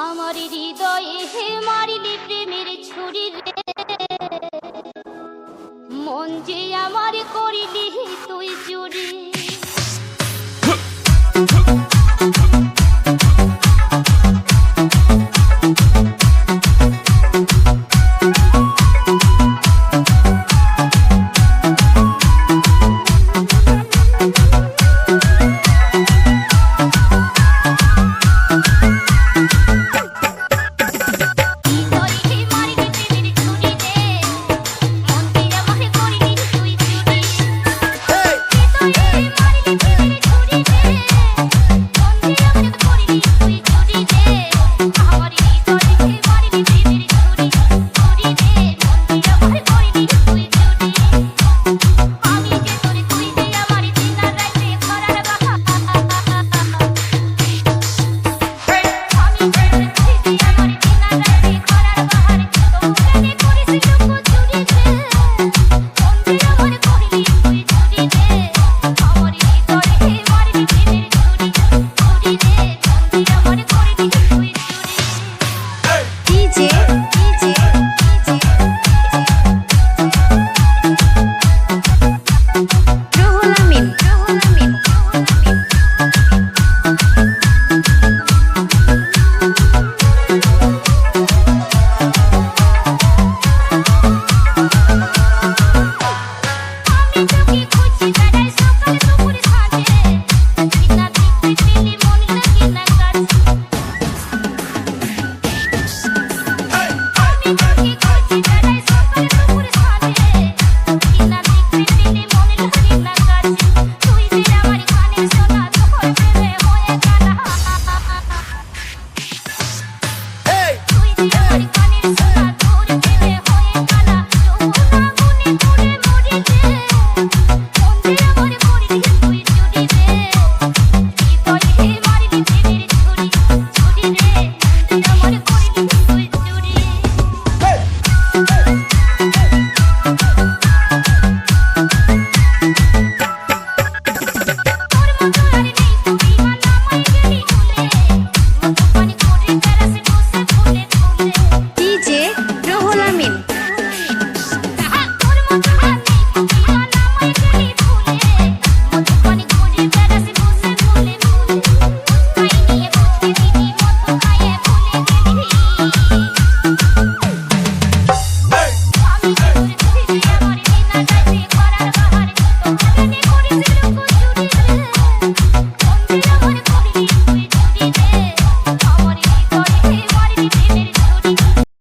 আমার হৃদয়ে হে মারিলি প্রেমের ছুরি রে Thank you.